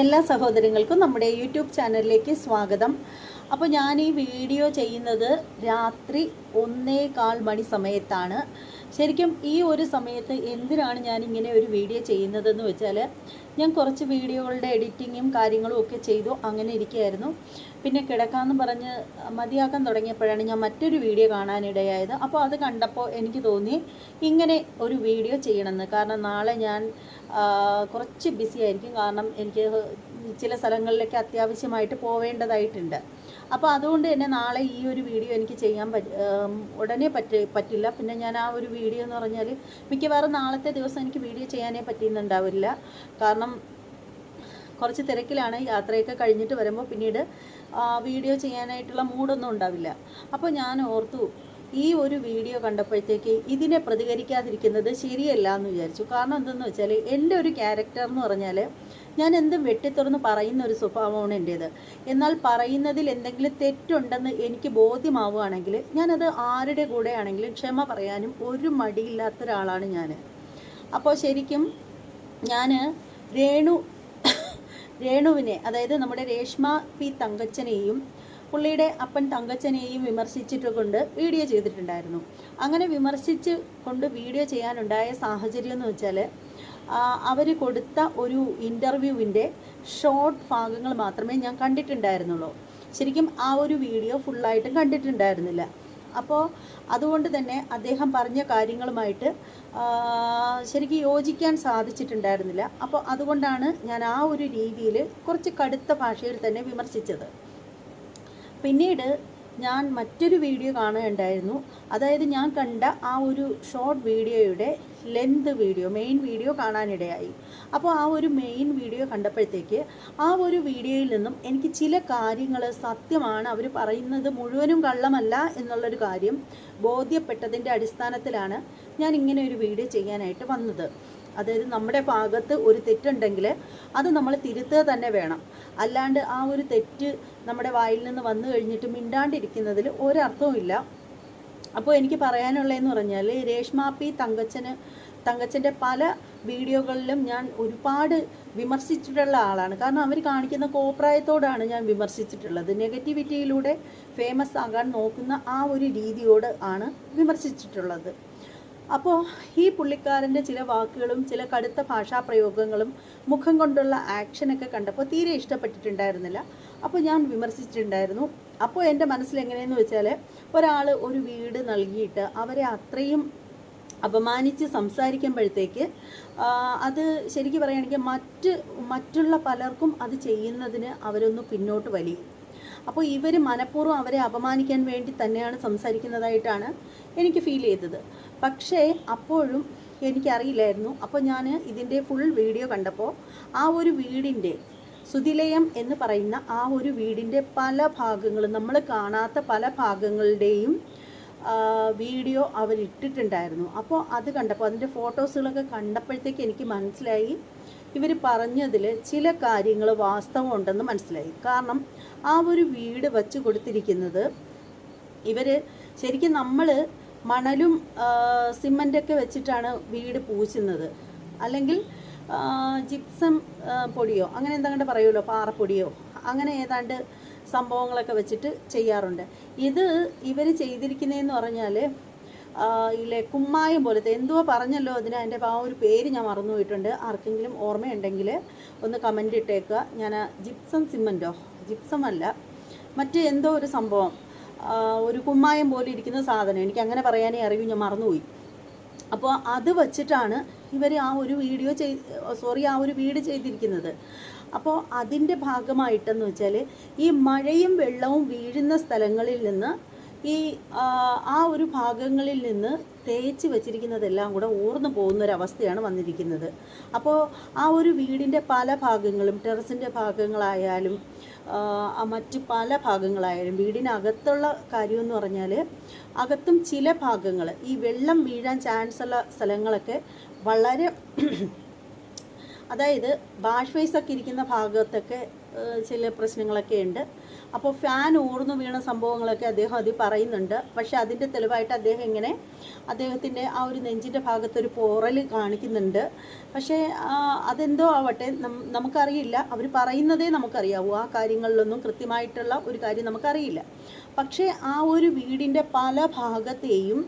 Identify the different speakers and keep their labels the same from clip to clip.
Speaker 1: എല്ലാ സഹോദരങ്ങൾക്കും നമ്മുടെ യൂട്യൂബ് ചാനലിലേക്ക് സ്വാഗതം. അപ്പോൾ ഞാൻ ഈ വീഡിയോ ചെയ്യുന്നത് രാത്രി ഒന്നേകാൽ മണി സമയത്താണ്. ശരിക്കും ഈ ഒരു സമയത്ത് എന്തിനാണ് ഞാൻ ഇങ്ങനെ ഒരു വീഡിയോ ചെയ്യുന്നതെന്ന് വെച്ചാൽ ഞാൻ കുറച്ച് വീഡിയോകളുടെ എഡിറ്റിങ്ങും കാര്യങ്ങളും ഒക്കെ ചെയ്തു അങ്ങനെ ഇരിക്കുകയായിരുന്നു. പിന്നെ കിടക്കാമെന്ന് പറഞ്ഞ് മതിയാക്കാൻ തുടങ്ങിയപ്പോഴാണ് ഞാൻ മറ്റൊരു വീഡിയോ കാണാനിടയായത്. അപ്പോൾ അത് കണ്ടപ്പോൾ എനിക്ക് തോന്നി ഇങ്ങനെ ഒരു വീഡിയോ ചെയ്യണമെന്ന്. കാരണം നാളെ ഞാൻ കുറച്ച് ബിസി ആയിരിക്കും. കാരണം എനിക്ക് ചില സ്ഥലങ്ങളിലേക്ക് അത്യാവശ്യമായിട്ട് പോവേണ്ടതായിട്ടുണ്ട്. അപ്പോൾ അതുകൊണ്ട് തന്നെ നാളെ ഈ ഒരു വീഡിയോ എനിക്ക് ചെയ്യാൻ ഉടനെ പറ്റ പറ്റില്ല. പിന്നെ ഞാൻ ആ ഒരു വീഡിയോ എന്ന് പറഞ്ഞാൽ മിക്കവാറും നാളത്തെ ദിവസം എനിക്ക് വീഡിയോ ചെയ്യാനേ പറ്റിയെന്നുണ്ടാവില്ല കാരണം കുറച്ച് തിരക്കിലാണ് യാത്രയൊക്കെ കഴിഞ്ഞിട്ട് വരുമ്പോൾ പിന്നീട് വീഡിയോ ചെയ്യാനായിട്ടുള്ള മൂഡൊന്നും ഉണ്ടാവില്ല. അപ്പോൾ ഞാൻ ഓർത്തു ഈ ഒരു വീഡിയോ കണ്ടപ്പോഴത്തേക്ക് ഇതിനെ പ്രതികരിക്കാതിരിക്കുന്നത് ശരിയല്ല എന്ന് വിചാരിച്ചു. കാരണം എന്തെന്ന് വെച്ചാൽ എന്റെ ഒരു ക്യാരക്ടർ എന്ന് പറഞ്ഞാൽ ഞാൻ എന്തും വെട്ടിത്തുറന്ന് പറയുന്ന ഒരു സ്വഭാവമാണ് എന്റേത്. എന്നാൽ പറയുന്നതിൽ എന്തെങ്കിലും തെറ്റുണ്ടെന്ന് എനിക്ക് ബോധ്യമാവുകയാണെങ്കിൽ ഞാനത് ആരുടെ കൂടെ ആണെങ്കിലും ക്ഷമ പറയാനും ഒരു മടിയില്ലാത്ത ഒരാളാണ് ഞാൻ അപ്പോൾ ശരിക്കും ഞാൻ രേണു രേണുവിനെ അതായത് നമ്മുടെ രേഷ്മ പി തങ്കച്ചനെയും പുള്ളിയുടെ അപ്പൻ തങ്കച്ചനെയും വിമർശിച്ചിട്ട് കൊണ്ട് വീഡിയോ ചെയ്തിട്ടുണ്ടായിരുന്നു. അങ്ങനെ വിമർശിച്ച് കൊണ്ട് വീഡിയോ ചെയ്യാനുണ്ടായ സാഹചര്യം എന്ന് വെച്ചാൽ അവർ കൊടുത്ത ഒരു ഇന്റർവ്യൂവിന്റെ ഷോർട്ട് ഭാഗങ്ങൾ മാത്രമേ ഞാൻ കണ്ടിട്ടുണ്ടായിരുന്നുള്ളൂ. ശരിക്കും ആ ഒരു വീഡിയോ ഫുള്ളായിട്ടും കണ്ടിട്ടുണ്ടായിരുന്നില്ല. അപ്പോൾ അതുകൊണ്ട് തന്നെ അദ്ദേഹം പറഞ്ഞ കാര്യങ്ങളുമായിട്ട് ശരിക്കും യോജിക്കാൻ സാധിച്ചിട്ടുണ്ടായിരുന്നില്ല. അപ്പോൾ അതുകൊണ്ടാണ് ഞാൻ ആ ഒരു രീതിയിൽ കുറച്ച് കടുത്ത ഭാഷയിൽ തന്നെ വിമർശിച്ചത്. പിന്നീട് ഞാൻ മറ്റൊരു വീഡിയോ കാണുകയുണ്ടായിരുന്നു. അതായത് ഞാൻ കണ്ട ആ ഒരു ഷോർട്ട് വീഡിയോയുടെ ലെന്ത് വീഡിയോ മെയിൻ വീഡിയോ കാണാനിടയായി. അപ്പോൾ ആ ഒരു മെയിൻ വീഡിയോ കണ്ടപ്പോഴത്തേക്ക് ആ ഒരു വീഡിയോയിൽ നിന്നും എനിക്ക് ചില കാര്യങ്ങൾ സത്യമാണ് അവർ പറയുന്നത് മുഴുവനും കള്ളമല്ല എന്നുള്ളൊരു കാര്യം ബോധ്യപ്പെട്ടതിന്റെ അടിസ്ഥാനത്തിലാണ് ഞാൻ ഇങ്ങനെ ഒരു വീഡിയോ ചെയ്യാനായിട്ട് വന്നത്. അതായത് നമ്മുടെ ഭാഗത്ത് ഒരു തെറ്റുണ്ടെങ്കിൽ അത് നമ്മൾ തിരുത്തുക തന്നെ വേണം. അല്ലാണ്ട് ആ ഒരു തെറ്റ് നമ്മുടെ വായിൽ നിന്ന് വന്നു കഴിഞ്ഞിട്ട് മിണ്ടാണ്ടിരിക്കുന്നതിൽ ഒരർത്ഥവുമില്ല അപ്പോൾ എനിക്ക് പറയാനുള്ളതെന്ന് പറഞ്ഞാൽ രേഷ്മ പി തങ്കച്ചന് തങ്കച്ചന്റെ പല വീഡിയോകളിലും ഞാൻ ഒരുപാട് വിമർശിച്ചിട്ടുള്ള ആളാണ്. കാരണം അവർ കാണിക്കുന്ന കോപ്രായത്തോടാണ് ഞാൻ വിമർശിച്ചിട്ടുള്ളത്. നെഗറ്റിവിറ്റിയിലൂടെ ഫേമസ് ആകാൻ നോക്കുന്ന ആ ഒരു രീതിയോട് ആണ് വിമർശിച്ചിട്ടുള്ളത്. അപ്പോൾ ഈ പുള്ളിക്കാരന്റെ ചില വാക്കുകളും ചില കടുത്ത ഭാഷാപ്രയോഗങ്ങളും മുഖം കൊണ്ടുള്ള ആക്ഷനൊക്കെ കണ്ടപ്പോൾ തീരെ ഇഷ്ടപ്പെട്ടിട്ടുണ്ടായിരുന്നില്ല. അപ്പോൾ ഞാൻ വിമർശിച്ചിട്ടുണ്ടായിരുന്നു. അപ്പോൾ എന്റെ മനസ്സിൽ എങ്ങനെയെന്ന് വെച്ചാൽ ഒരാൾ ഒരു വീട് നൽകിയിട്ട് അവരെ അത്രയും അപമാനിച്ച് സംസാരിക്കുമ്പോഴത്തേക്ക് അത് ശരിക്കും പറയുകയാണെങ്കിൽ മറ്റ് മറ്റുള്ള പലർക്കും അത് ചെയ്യുന്നതിന് അവരൊന്ന് പിന്നോട്ട് വലിയും അപ്പോൾ ഇവർ മനഃപൂർവം അവരെ അപമാനിക്കാൻ വേണ്ടി തന്നെയാണ് സംസാരിക്കുന്നതായിട്ടാണ് എനിക്ക് ഫീൽ ചെയ്തത്. പക്ഷേ അപ്പോഴും എനിക്കറിയില്ലായിരുന്നു. അപ്പോൾ ഞാൻ ഇതിന്റെ ഫുൾ വീഡിയോ കണ്ടപ്പോൾ ആ ഒരു വീടിന്റെ സുതിലയം എന്ന് പറയുന്ന ആ ഒരു വീടിന്റെ പല ഭാഗങ്ങളും നമ്മൾ കാണാത്ത പല ഭാഗങ്ങളുടെയും വീഡിയോ അവരിട്ടിട്ടുണ്ടായിരുന്നു അപ്പോൾ അത് കണ്ടപ്പോൾ അതിന്റെ ഫോട്ടോസുകളൊക്കെ കണ്ടപ്പോഴത്തേക്ക് എനിക്ക് മനസ്സിലായി. ഇവർ പറഞ്ഞതിൽ ചില കാര്യങ്ങൾ വാസ്തവമുണ്ടെന്ന് മനസ്സിലായി. കാരണം ആ ഒരു വീട് വച്ച് കൊടുത്തിരിക്കുന്നത് ഇവർ ശരിക്കും നമ്മൾ മണലും സിമന്റൊക്കെ വെച്ചിട്ടാണ് വീട് പൂശുന്നത്. അല്ലെങ്കിൽ ജിപ്സം പൊടിയോ അങ്ങനെ എന്താണ്ട് പറയുമല്ലോ പാറപ്പൊടിയോ അങ്ങനെ ഏതാണ്ട് സംഭവങ്ങളൊക്കെ വെച്ചിട്ട് ചെയ്യാറുണ്ട്. ഇത് ഇവർ ചെയ്തിരിക്കുന്നതെന്ന് പറഞ്ഞാൽ ഇല്ലേ കുമ്മായം പോലത്തെ എന്തോ പറഞ്ഞല്ലോ അതിന് അതിന്റെ ആ ഒരു പേര് ഞാൻ മറന്നുപോയിട്ടുണ്ട് ആർക്കെങ്കിലും ഓർമ്മയുണ്ടെങ്കിൽ ഒന്ന് കമന്റ് ഇട്ടേക്കുക. ഞാൻ ജിപ്സം സിമന്റോ ജിപ്സം അല്ല മറ്റേ എന്തോ ഒരു സംഭവം. ഒരു കുമ്മായം പോലെ ഇരിക്കുന്ന സാധനം. എനിക്ക് അങ്ങനെ പറയാനേ അറിയൂ ഞാൻ മറന്നുപോയി. അപ്പോൾ അത് വച്ചിട്ടാണ് ഇവർ ആ ഒരു വീഡിയോ ചെയ് സോറി ആ ഒരു വീട് ചെയ്തിരിക്കുന്നത്. അപ്പോൾ അതിന്റെ ഭാഗമായിട്ടെന്ന് വെച്ചാൽ ഈ മഴയും വെള്ളവും വീഴുന്ന സ്ഥലങ്ങളിൽ നിന്ന് ഈ ആ, ഒരു ഭാഗങ്ങളിൽ നിന്ന് തേച്ച് വെച്ചിരിക്കുന്നതെല്ലാം കൂടെ ഊർന്നു പോകുന്നൊരവസ്ഥയാണ് വന്നിരിക്കുന്നത്. അപ്പോൾ ആ ഒരു വീടിന്റെ പല ഭാഗങ്ങളും ടെറസിന്റെ ഭാഗങ്ങളായാലും മറ്റ് പല ഭാഗങ്ങളായാലും വീടിനകത്തുള്ള കാര്യമെന്ന് പറഞ്ഞാൽ അകത്തും ചില ഭാഗങ്ങൾ ഈ വെള്ളം വീഴാൻ ചാൻസ് ഉള്ള സ്ഥലങ്ങളൊക്കെ വളരെ അതായത് ബാഷ് ഫേസ് ഒക്കെ ഇരിക്കുന്ന ഭാഗത്തൊക്കെ ചില പ്രശ്നങ്ങളൊക്കെ ഉണ്ട്. അപ്പോൾ ഫാൻ ഊർന്നു വീണ സംഭവങ്ങളൊക്കെ അദ്ദേഹം അതിൽ പറയുന്നുണ്ട്. പക്ഷെ അതിന്റെ തെളിവായിട്ട് അദ്ദേഹം ഇങ്ങനെ അദ്ദേഹത്തിന്റെ ആ ഒരു നെഞ്ചിന്റെ ഭാഗത്തൊരു പോറൽ കാണിക്കുന്നുണ്ട്. പക്ഷേ അതെന്തോ ആവട്ടെ നമുക്കറിയില്ല. അവർ പറയുന്നതേ നമുക്കറിയാവൂ. ആ കാര്യങ്ങളിലൊന്നും കൃത്യമായിട്ടുള്ള ഒരു കാര്യം നമുക്കറിയില്ല. പക്ഷേ ആ ഒരു വീടിന്റെ പല ഭാഗത്തെയും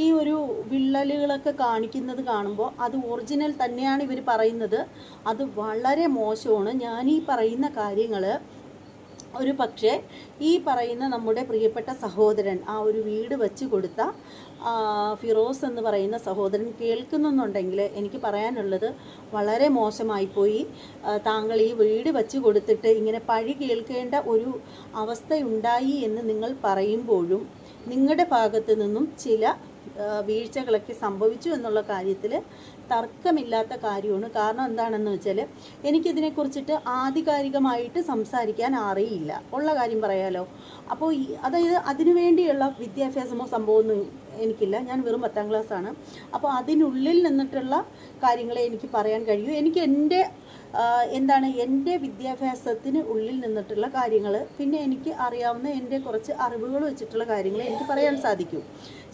Speaker 1: ഈ ഒരു വിള്ളലുകളൊക്കെ കാണിക്കുന്നത് കാണുമ്പോൾ അത് ഒറിജിനൽ തന്നെയാണ് ഇവർ പറയുന്നത്. അത് വളരെ മോശമാണ്. ഞാൻ ഈ പറയുന്ന കാര്യങ്ങൾ ഒരു പക്ഷേ ഈ പറയുന്ന നമ്മുടെ പ്രിയപ്പെട്ട സഹോദരൻ ആ ഒരു വീട് വെച്ച് കൊടുത്ത ഫിറോസ് എന്ന് പറയുന്ന സഹോദരൻ കേൾക്കുന്നുണ്ടെങ്കിൽ എനിക്ക് പറയാനുള്ളത് വളരെ മോശമായിപ്പോയി. താങ്കൾ ഈ വീട് വെച്ച് കൊടുത്തിട്ട് ഇങ്ങനെ പഴി കേൾക്കേണ്ട ഒരു അവസ്ഥയുണ്ടായി എന്ന് നിങ്ങൾ പറയുമ്പോഴും നിങ്ങളുടെ ഭാഗത്തു നിന്നും ചില വീഴ്ചകളൊക്കെ സംഭവിച്ചു എന്നുള്ള കാര്യത്തിൽ തർക്കമില്ലാത്ത കാര്യമാണ്. കാരണം എന്താണെന്ന് വെച്ചാൽ എനിക്കിതിനെക്കുറിച്ചിട്ട് ആധികാരികമായിട്ട് സംസാരിക്കാൻ അറിയില്ല. ഉള്ള കാര്യം പറയാലോ. അപ്പോൾ ഈ അതായത് അതിനുവേണ്ടിയുള്ള വിദ്യാഭ്യാസമോ സംഭവമൊന്നും എനിക്കില്ല. ഞാൻ വെറും പത്താം ക്ലാസ്സാണ്. അപ്പോൾ അതിനുള്ളിൽ നിന്നിട്ടുള്ള കാര്യങ്ങളെ എനിക്ക് പറയാൻ കഴിയൂ. എനിക്ക് എന്റെ എന്താണ് എന്റെ വിദ്യാഭ്യാസത്തിന് ഉള്ളിൽ നിന്നിട്ടുള്ള കാര്യങ്ങൾ പിന്നെ എനിക്ക് അറിയാവുന്ന എന്റെ കുറച്ച് അറിവുകൾ വെച്ചിട്ടുള്ള കാര്യങ്ങൾ എനിക്ക് പറയാൻ സാധിക്കും.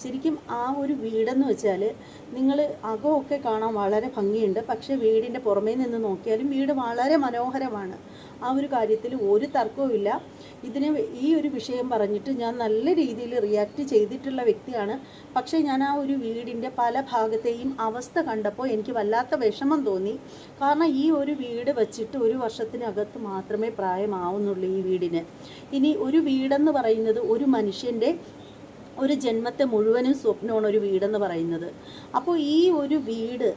Speaker 1: ശരിക്കും ആ ഒരു വീടെന്ന് വെച്ചാൽ നിങ്ങൾ അകമൊക്കെ കാണാൻ വളരെ ഭംഗിയുണ്ട്. പക്ഷേ വീടിന്റെ പുറമേ നിന്ന് നോക്കിയാലും വീട് വളരെ മനോഹരമാണ്. ആ ഒരു കാര്യത്തിൽ ഒരു തർക്കവുമില്ല ഇതിന് ഈ ഒരു വിഷയം പറഞ്ഞിട്ട് ഞാൻ നല്ല രീതിയിൽ റിയാക്ട് ചെയ്തിട്ടുള്ള വ്യക്തിയാണ്. പക്ഷേ ഞാൻ ആ ഒരു വീടിന്റെ പല ഭാഗത്തെയും അവസ്ഥ കണ്ടപ്പോൾ എനിക്ക് വല്ലാത്ത വിഷമം തോന്നി. കാരണം ഈ ഒരു വീട് വച്ചിട്ട് ഒരു വർഷത്തിനകത്ത് മാത്രമേ പ്രായമാവുന്നുള്ളൂ ഈ വീടിന്. ഇനി ഒരു വീടെന്ന് പറയുന്നത് ഒരു മനുഷ്യന്റെ ഒരു ജന്മത്തെ മുഴുവനും സ്വപ്നമാണ് ഒരു വീടെന്ന് പറയുന്നത്. അപ്പോൾ ഈ ഒരു വീട്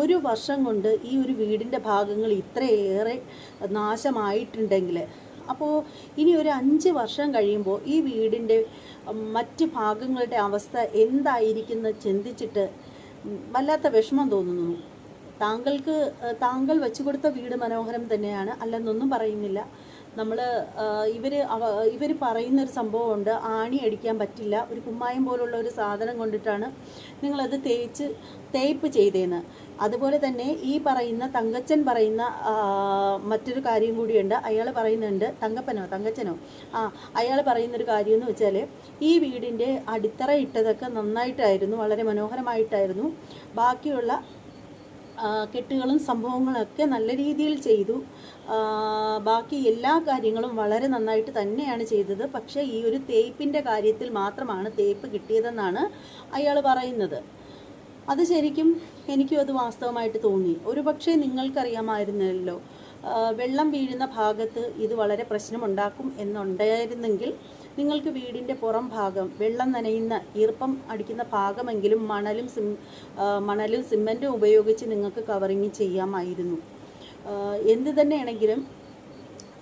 Speaker 1: ഒരു വർഷം കൊണ്ട് ഈ ഒരു വീടിന്റെ ഭാഗങ്ങൾ ഇത്രയേറെ നാശമായിട്ടുണ്ടെങ്കിൽ അപ്പോൾ ഇനി ഒരു അഞ്ച് വർഷം കഴിയുമ്പോൾ ഈ വീടിന്റെ മറ്റ് ഭാഗങ്ങളുടെ അവസ്ഥ എന്തായിരിക്കുന്ന ചിന്തിച്ചിട്ട് വല്ലാത്ത വിഷമം തോന്നുന്നു. താങ്കൾക്ക് താങ്കൾ വെച്ചു കൊടുത്ത വീട് മനോഹരം തന്നെയാണ് അല്ലെന്നൊന്നും പറയുന്നില്ല. നമ്മൾ ഇവർ ഇവർ പറയുന്ന ഒരു സംഭവമുണ്ട്. ആണി അടിക്കാൻ പറ്റില്ല. ഒരു കുമ്മായം പോലുള്ള ഒരു സാധനം കൊണ്ടിട്ടാണ് നിങ്ങളത് തേച്ച് തേപ്പ് ചെയ്തേന്ന്. അതുപോലെ തന്നെ ഈ പറയുന്ന തങ്കച്ചൻ പറയുന്ന മറ്റൊരു കാര്യം കൂടിയുണ്ട്. അയാൾ പറയുന്നുണ്ട് തങ്കപ്പനോ തങ്കച്ചനോ? ആ അയാൾ പറയുന്നൊരു കാര്യം എന്ന് വെച്ചാൽ ഈ വീടിന്റെ അടിത്തറ ഇട്ടതൊക്കെ നന്നായിട്ടായിരുന്നു വളരെ മനോഹരമായിട്ടായിരുന്നു. ബാക്കിയുള്ള കെട്ടുകളും സംഭവങ്ങളൊക്കെ നല്ല രീതിയിൽ ചെയ്തു. ബാക്കി എല്ലാ കാര്യങ്ങളും വളരെ നന്നായിട്ട് തന്നെയാണ് ചെയ്തത്. പക്ഷേ ഈ ഒരു തേപ്പിന്റെ കാര്യത്തിൽ മാത്രമാണ് തേപ്പ് കിട്ടിയതെന്നാണ് അയാൾ പറയുന്നത്. അത് ശരിക്കും എനിക്കും അത് വാസ്തവമായിട്ട് തോന്നി. ഒരു പക്ഷേ നിങ്ങൾക്കറിയാമായിരുന്നല്ലോ വെള്ളം വീഴുന്ന ഭാഗത്ത് ഇത് വളരെ പ്രശ്നമുണ്ടാക്കും എന്നുണ്ടായിരുന്നെങ്കിൽ നിങ്ങൾക്ക് വീടിന്റെ പുറം ഭാഗം വെള്ളം നനയുന്ന ഈർപ്പം അടിക്കുന്ന ഭാഗമെങ്കിലും മണലും സിം മണലും സിമന്റും ഉപയോഗിച്ച് നിങ്ങൾക്ക് കവറിങ് ചെയ്യാമായിരുന്നു. എന്ത് തന്നെയാണെങ്കിലും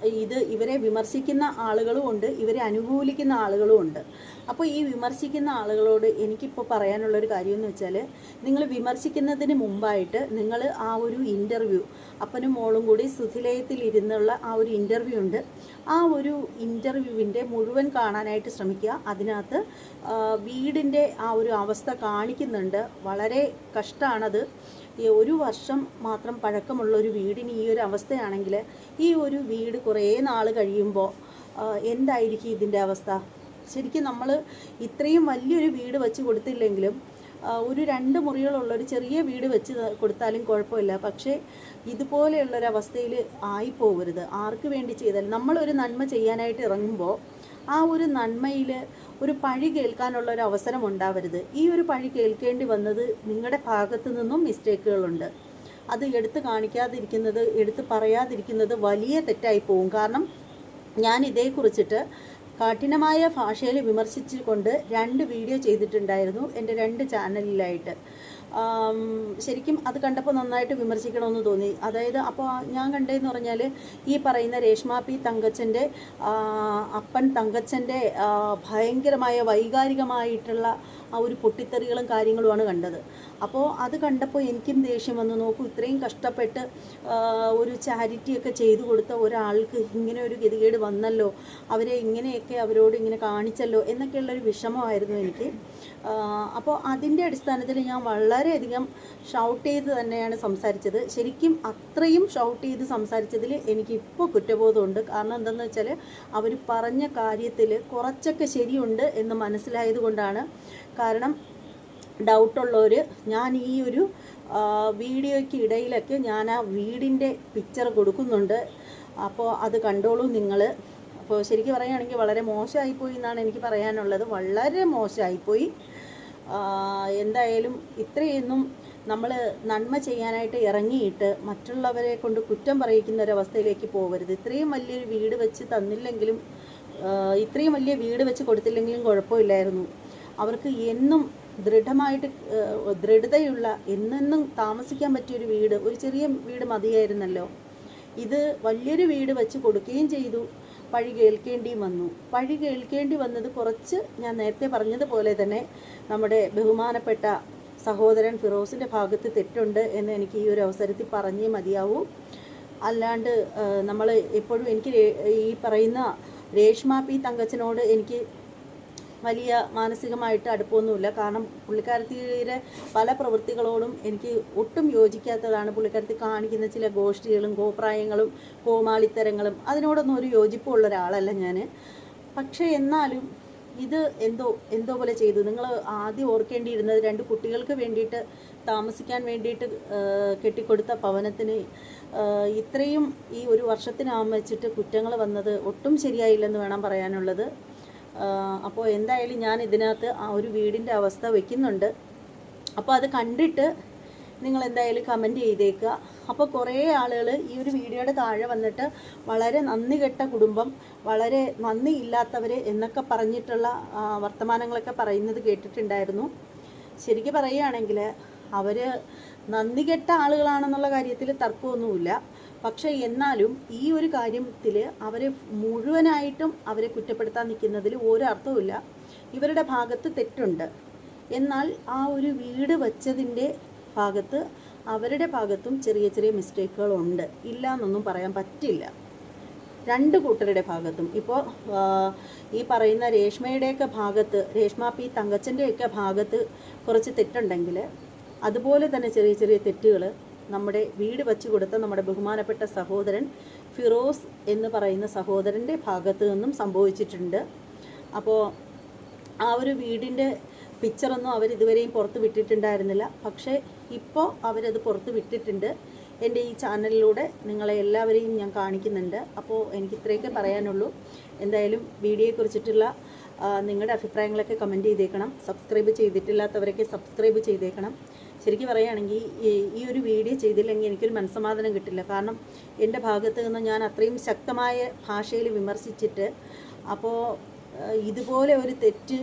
Speaker 1: ഇത് ഇവരെ വിമർശിക്കുന്ന ആളുകളും ഉണ്ട് ഇവരെ അനുകൂലിക്കുന്ന ആളുകളും ഉണ്ട്. അപ്പോൾ ഈ വിമർശിക്കുന്ന ആളുകളോട് എനിക്കിപ്പോൾ പറയാനുള്ളൊരു കാര്യം എന്ന് വെച്ചാൽ നിങ്ങൾ വിമർശിക്കുന്നതിന് മുമ്പായിട്ട് നിങ്ങൾ ആ ഒരു ഇന്റർവ്യൂ അപ്പനും മോളും കൂടി സുധിലയത്തിൽ ഇരുന്നുള്ള ആ ഒരു ഇന്റർവ്യൂ ഉണ്ട്. ആ ഒരു ഇന്റർവ്യൂവിന്റെ മുഴുവൻ കാണാനായിട്ട് ശ്രമിക്കുക. അതിനകത്ത് വീടിന്റെ ആ ഒരു അവസ്ഥ കാണിക്കുന്നുണ്ട്. വളരെ കഷ്ടമാണത് ഒരു വർഷം മാത്രം പഴക്കമുള്ള ഒരു വീടിന് ഈ ഒരു അവസ്ഥയാണെങ്കിൽ ഈ ഒരു വീട് കുറേ നാൾ കഴിയുമ്പോൾ എന്തായിരിക്കും ഇതിന്റെ അവസ്ഥ? ശരിക്കും നമ്മൾ ഇത്രയും വലിയൊരു വീട് വെച്ച് കൊടുത്തില്ലെങ്കിലും ഒരു രണ്ട് മുറികളുള്ള ഒരു ചെറിയ വീട് വെച്ച് കൊടുത്താലും കുഴപ്പമില്ല. പക്ഷേ ഇതുപോലെയുള്ളൊരവസ്ഥയിൽ ആയിപ്പോകരുത് ആർക്ക് വേണ്ടി ചെയ്താലും നമ്മളൊരു നന്മ ചെയ്യാനായിട്ട് ഇറങ്ങുമ്പോൾ ആ ഒരു നന്മയിൽ ഒരു പഴി കേൾക്കാനുള്ള ഒരു അവസരം ഉണ്ടാവരുത്. ഈ ഒരു പഴി കേൾക്കേണ്ടി വന്നത് നിങ്ങളുടെ ഭാഗത്തു നിന്നും മിസ്റ്റേക്കുകളുണ്ട്. അത് എടുത്ത് കാണിക്കാതിരിക്കുന്നത് എടുത്ത് പറയാതിരിക്കുന്നത് വലിയ തെറ്റായി പോകും കാരണം ഞാൻ ഇതേക്കുറിച്ചിട്ട് കഠിനമായ ഭാഷയിൽ വിമർശിച്ചുകൊണ്ട് രണ്ട് വീഡിയോ ചെയ്തിട്ടുണ്ടായിരുന്നു എന്റെ രണ്ട് ചാനലിലായിട്ട്. ശരിക്കും അത് കണ്ടപ്പോൾ നന്നായിട്ട് വിമർശിക്കണമെന്ന് തോന്നി. അതായത് അപ്പോൾ ഞാൻ കണ്ടതെന്ന് പറഞ്ഞാൽ ഈ പറയുന്ന രേഷ്മ പി തങ്കച്ചന്റെ അപ്പൻ തങ്കച്ചന്റെ ഭയങ്കരമായ വൈകാരികമായിട്ടുള്ള ആ ഒരു പൊട്ടിത്തെറികളും കാര്യങ്ങളുമാണ് കണ്ടത്. അപ്പോൾ അത് കണ്ടപ്പോൾ എനിക്കും ദേഷ്യം വന്നു. നോക്കൂ ഇത്രയും കഷ്ടപ്പെട്ട് ഒരു ചാരിറ്റിയൊക്കെ ചെയ്തു കൊടുത്ത ഒരാൾക്ക് ഇങ്ങനെ ഒരു ഗതികേട് വന്നല്ലോ അവരെ ഇങ്ങനെയൊക്കെ അവരോട് ഇങ്ങനെ കാണിച്ചല്ലോ എന്നൊക്കെയുള്ളൊരു വിഷമമായിരുന്നു എനിക്ക്. അപ്പോൾ അതിന്റെ അടിസ്ഥാനത്തിൽ ഞാൻ വളരെയധികം ഷൗട്ട് ചെയ്ത് തന്നെയാണ് സംസാരിച്ചത്. ശരിക്കും അത്രയും ഷൗട്ട് ചെയ്ത് സംസാരിച്ചതിൽ എനിക്കിപ്പോൾ കുറ്റബോധമുണ്ട്. കാരണം എന്താണെന്ന് വെച്ചാൽ അവർ പറഞ്ഞ കാര്യത്തിൽ കുറച്ചൊക്കെ ശരിയുണ്ട് എന്ന് മനസ്സിലായത് കൊണ്ടാണ് കാരണം ഡൗട്ടുള്ളവർ ഞാൻ ഈ ഒരു വീഡിയോയ്ക്ക് ഇടയിലൊക്കെ ഞാൻ ആ വീടിന്റെ പിക്ചർ കൊടുക്കുന്നുണ്ട്. അപ്പോൾ അത് കണ്ടോളൂ നിങ്ങൾ അപ്പോൾ ശരിക്കും പറയുകയാണെങ്കിൽ വളരെ മോശമായിപ്പോയി എന്നാണ് എനിക്ക് പറയാനുള്ളത്. വളരെ മോശമായിപ്പോയി. എന്തായാലും ഇത്രയൊന്നും നമ്മൾ നന്മ ചെയ്യാനായിട്ട് ഇറങ്ങിയിട്ട് മറ്റുള്ളവരെ കൊണ്ട് കുറ്റം പറയിക്കുന്ന ഒരവസ്ഥയിലേക്ക് പോകരുത്. ഇത്രയും വലിയൊരു വീട് വെച്ച് തന്നില്ലെങ്കിലും ഇത്രയും വലിയ വീട് വെച്ച് കൊടുത്തില്ലെങ്കിലും കുഴപ്പമില്ലായിരുന്നു. അവർക്ക് എന്നും ദൃഢമായിട്ട് ദൃഢതയുള്ള എന്നെന്നും താമസിക്കാൻ പറ്റിയൊരു വീട് ഒരു ചെറിയ വീട് മതിയായിരുന്നല്ലോ. ഇത് വലിയൊരു വീട് വെച്ച് കൊടുക്കുകയും ചെയ്തു. പഴി കേൾക്കേണ്ടിയും വന്നു. പഴി കേൾക്കേണ്ടി വന്നത് കുറച്ച് ഞാൻ നേരത്തെ പറഞ്ഞതുപോലെ തന്നെ നമ്മുടെ ബഹുമാനപ്പെട്ട സഹോദരൻ ഫിറോസിന്റെ ഭാഗത്ത് തെറ്റുണ്ട് എന്ന് എനിക്ക് ഈ ഒരു അവസരത്തിൽ പറഞ്ഞേ മതിയാവൂ. അല്ലാണ്ട് നമ്മൾ എപ്പോഴും എനിക്ക് ഈ പറയുന്ന രേഷ്മ പി തങ്കച്ചനോട് എനിക്ക് വലിയ മാനസികമായിട്ട് അടുപ്പമൊന്നുമില്ല. കാരണം പുള്ളിക്കാരത്തിയുടെ പല പ്രവൃത്തികളോടും എനിക്ക് ഒട്ടും യോജിക്കാത്തതാണ് പുള്ളിക്കാരത്തി കാണിക്കുന്ന ചില ഗോഷ്ഠികളും ഗോപ്രായങ്ങളും കോമാളിത്തരങ്ങളും അതിനോടൊന്നും ഒരു യോജിപ്പുള്ള ഒരാളല്ല ഞാൻ പക്ഷേ എന്നാലും ഇത് എന്തോ എന്തോ പോലെ ചെയ്തു. നിങ്ങൾ ആദ്യം ഓർക്കേണ്ടിയിരുന്നത് രണ്ട് കുട്ടികൾക്ക് വേണ്ടിയിട്ട് താമസിക്കാൻ വേണ്ടിയിട്ട് കെട്ടിക്കൊടുത്ത ഭവനത്തിന് ഇത്രയും ഈ ഒരു വർഷത്തിനാകും വെച്ചിട്ട് കുറ്റങ്ങൾ വന്നത് ഒട്ടും ശരിയായില്ലെന്ന് വേണം പറയാനുള്ളത്. അപ്പോൾ എന്തായാലും ഞാൻ ഇതിനകത്ത് ആ ഒരു വീടിന്റെ അവസ്ഥ വെക്കുന്നുണ്ട്. അപ്പോൾ അത് കണ്ടിട്ട് നിങ്ങൾ എന്തായാലും കമന്റ് ചെയ്തേക്കുക. അപ്പോൾ കുറേ ആളുകൾ ഈ ഒരു വീഡിയോയുടെ താഴെ വന്നിട്ട് വളരെ നന്ദി കെട്ട കുടുംബം വളരെ നന്ദി ഇല്ലാത്തവർ എന്നൊക്കെ പറഞ്ഞിട്ടുള്ള വർത്തമാനങ്ങളൊക്കെ പറയുന്നത് കേട്ടിട്ടുണ്ടായിരുന്നു. ശരിക്കും പറയുകയാണെങ്കിൽ അവർ നന്ദി കെട്ട ആളുകളാണെന്നുള്ള കാര്യത്തിൽ തർക്കമൊന്നുമില്ല. പക്ഷേ എന്നാലും ഈ ഒരു കാര്യത്തിൽ അവരെ മുഴുവനായിട്ടും അവരെ കുറ്റപ്പെടുത്താൻ നിൽക്കുന്നതിൽ ഒരു അർത്ഥവുമില്ല ഇവരുടെ ഭാഗത്ത് തെറ്റുണ്ട്. എന്നാൽ ആ ഒരു വീട് വച്ചതിന്റെ ഭാഗത്ത് അവരുടെ ഭാഗത്തും ചെറിയ ചെറിയ മിസ്റ്റേക്കുകളുണ്ട്. ഇല്ല എന്നൊന്നും പറയാൻ പറ്റില്ല. രണ്ട് കൂട്ടരുടെ ഭാഗത്തും. ഇപ്പോൾ ഈ പറയുന്ന രേഷ്മയുടെയൊക്കെ ഭാഗത്ത് രേഷ്മ പി തങ്കച്ചന്റെയൊക്കെ ഭാഗത്ത് കുറച്ച് തെറ്റുണ്ടെങ്കിൽ അതുപോലെ തന്നെ ചെറിയ ചെറിയ തെറ്റുകൾ നമ്മുടെ വീട് വച്ചു കൊടുത്ത നമ്മുടെ ബഹുമാനപ്പെട്ട സഹോദരൻ ഫിറോസ് എന്ന് പറയുന്ന സഹോദരന്റെ ഭാഗത്തു നിന്നും സംഭവിച്ചിട്ടുണ്ട്. അപ്പോൾ ആ ഒരു വീടിന്റെ പിക്ചറൊന്നും അവർ ഇതുവരെയും പുറത്ത് വിട്ടിട്ടുണ്ടായിരുന്നില്ല. പക്ഷേ ഇപ്പോൾ അവരത് പുറത്ത് വിട്ടിട്ടുണ്ട്. എന്റെ ഈ ചാനലിലൂടെ നിങ്ങളെ എല്ലാവരെയും ഞാൻ കാണിക്കുന്നുണ്ട്. അപ്പോൾ എനിക്ക് ഇത്രയൊക്കെ പറയാനുള്ളൂ. എന്തായാലും വീഡിയോയെക്കുറിച്ചിട്ടുള്ള കുറിച്ചിട്ടുള്ള നിങ്ങളുടെ അഭിപ്രായങ്ങളൊക്കെ കമന്റ് ചെയ്തേക്കണം. സബ്സ്ക്രൈബ് ചെയ്തിട്ടില്ലാത്തവരൊക്കെ സബ്സ്ക്രൈബ് ചെയ്തേക്കണം. ശരിക്കും പറയുകയാണെങ്കിൽ ഈ ഒരു വീഡിയോ ചെയ്തില്ലെങ്കിൽ എനിക്കൊരു മനസ്സമാധാനം കിട്ടില്ല. കാരണം എന്റെ ഭാഗത്ത് നിന്ന് ഞാൻ അത്രയും ശക്തമായ ഭാഷയിൽ വിമർശിച്ചിട്ട് അപ്പോൾ ഇതുപോലെ ഒരു തെറ്റ്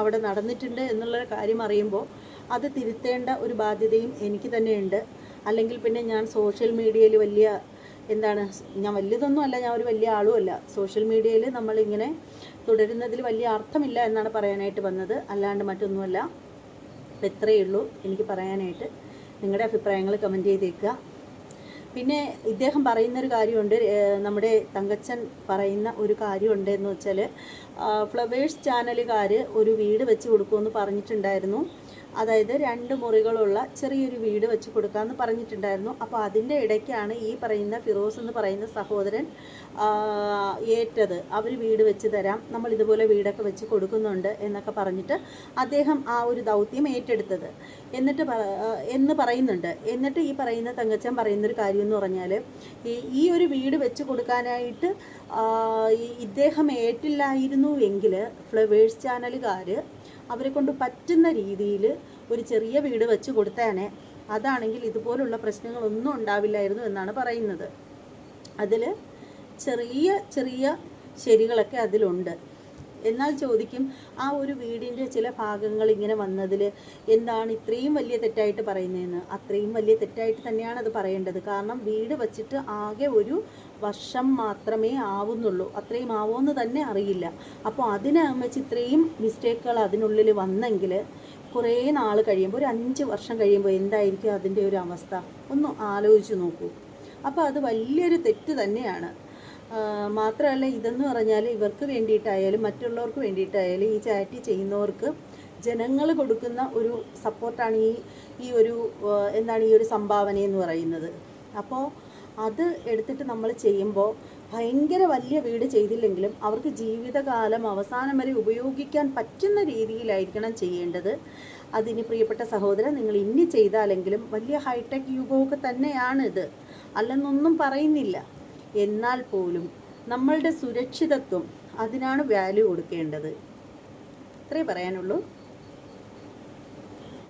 Speaker 1: അവിടെ നടന്നിട്ടുണ്ട് എന്നുള്ള കാര്യം അറിയുമ്പോൾ അത് തിരുത്തേണ്ട ഒരു ബാധ്യതയും എനിക്ക് തന്നെയുണ്ട്. അല്ലെങ്കിൽ പിന്നെ ഞാൻ സോഷ്യൽ മീഡിയയിൽ വലിയ എന്താണ് ഞാൻ വലിയതൊന്നും അല്ല ഞാൻ ഒരു വലിയ ആളുമല്ല സോഷ്യൽ മീഡിയയിൽ നമ്മളിങ്ങനെ തുടരുന്നതിൽ വലിയ അർത്ഥമില്ല എന്നാണ് പറയാനായിട്ട് വന്നത്. അല്ലാണ്ട് മറ്റൊന്നുമല്ല. അപ്പം ഇത്രയേ ഉള്ളൂ എനിക്ക് പറയാനായിട്ട്. നിങ്ങളുടെ അഭിപ്രായങ്ങൾ കമന്റ് ചെയ്തേക്കുക. പിന്നെ ഇദ്ദേഹം പറയുന്നൊരു കാര്യമുണ്ട്. നമ്മുടെ തങ്കച്ചൻ പറയുന്ന ഒരു കാര്യമുണ്ട് എന്ന് വെച്ചാൽ ഫ്ലവേഴ്സ് ചാനലുകാർ ഒരു വീട് വെച്ച് കൊടുക്കുമെന്ന് പറഞ്ഞിട്ടുണ്ടായിരുന്നു. അതായത് രണ്ട് മുറികളുള്ള ചെറിയൊരു വീട് വെച്ച് കൊടുക്കാമെന്ന് പറഞ്ഞിട്ടുണ്ടായിരുന്നു. അപ്പോൾ അതിന്റെ ഇടയ്ക്കാണ് ഈ പറയുന്ന ഫിറോസ് എന്ന് പറയുന്ന സഹോദരൻ ഏറ്റത്. അവർ വീട് വെച്ച് തരാം. നമ്മൾ ഇതുപോലെ വീടൊക്കെ വെച്ച് കൊടുക്കുന്നുണ്ട് എന്നൊക്കെ പറഞ്ഞിട്ട് അദ്ദേഹം ആ ഒരു ദൗത്യം ഏറ്റെടുത്തത്. എന്നിട്ട് എന്ന് പറയുന്നുണ്ട്. എന്നിട്ട് ഈ പറയുന്ന തങ്കച്ചൻ പറയുന്നൊരു കാര്യം എന്ന് പറഞ്ഞാൽ ഈ ഒരു വീട് വെച്ച് കൊടുക്കാനായിട്ട് ഇദ്ദേഹം ഏറ്റില്ലായിരുന്നു എങ്കിൽ ഫ്ലവേഴ്സ് ചാനലുകാർ അവരെ കൊണ്ട് പറ്റുന്ന രീതിയിൽ ഒരു ചെറിയ വീട് വെച്ച് കൊടുത്തേനെ. അതാണെങ്കിൽ ഇതുപോലുള്ള പ്രശ്നങ്ങളൊന്നും ഉണ്ടാവില്ലായിരുന്നു എന്നാണ് പറയുന്നത്. അതിൽ ചെറിയ ചെറിയ ശരികളൊക്കെ അതിലുണ്ട്. എന്നാൽ ചോദിക്കും ആ ഒരു വീടിന്റെ ചില ഭാഗങ്ങൾ ഇങ്ങനെ വന്നതിൽ എന്താണ് ഇത്രയും വലിയ തെറ്റായിട്ട് പറയുന്നതെന്ന്? അത്രയും വലിയ തെറ്റായിട്ട് തന്നെയാണ് അത് പറയേണ്ടത്. കാരണം വീട് വച്ചിട്ട് ആകെ ഒരു വർഷം മാത്രമേ ആവുന്നുള്ളൂ. അത്രയും ആവുമെന്ന് തന്നെ അറിയില്ല. അപ്പോൾ അതിനെ ഇത്രയും മിസ്റ്റേക്കുകൾ അതിനുള്ളിൽ വന്നെങ്കിൽ കുറേ നാൾ കഴിയുമ്പോൾ ഒരു അഞ്ച് വർഷം കഴിയുമ്പോൾ എന്തായിരിക്കും അതിന്റെ ഒരു അവസ്ഥ? ഒന്ന് ആലോചിച്ച് നോക്കൂ. അപ്പോൾ അത് വലിയൊരു തെറ്റ് തന്നെയാണ്. മാത്രമല്ല ഇതെന്ന് പറഞ്ഞാൽ ഇവർക്ക് വേണ്ടിയിട്ടായാലും മറ്റുള്ളവർക്ക് വേണ്ടിയിട്ടായാലും ഈ ചാറ്റി ചെയ്യുന്നവർക്ക് ജനങ്ങൾ കൊടുക്കുന്ന ഒരു സപ്പോർട്ടാണ് ഈ ഈ ഒരു എന്താണ് ഈ ഒരു സംഭാവന എന്ന് പറയുന്നത്. അപ്പോൾ അത് എടുത്തിട്ട് നമ്മൾ ചെയ്യുമ്പോൾ ഭയങ്കര വലിയ വീട് ചെയ്തില്ലെങ്കിലും അവർക്ക് ജീവിതകാലം അവസാനം വരെ ഉപയോഗിക്കാൻ പറ്റുന്ന രീതിയിലായിരിക്കണം ചെയ്യേണ്ടത്. അതിന് പ്രിയപ്പെട്ട സഹോദരൻ നിങ്ങൾ ഇനി ചെയ്താലെങ്കിലും വലിയ ഹൈടെക് യുഗമൊക്കെ തന്നെയാണ് ഇത് അല്ലെന്നൊന്നും പറയുന്നില്ല. എന്നാൽ പോലും നമ്മളുടെ സുരക്ഷിതത്വം അതിനാണ് വാല്യൂ കൊടുക്കേണ്ടത്. ഇത്രേ പറയാനുള്ളൂ.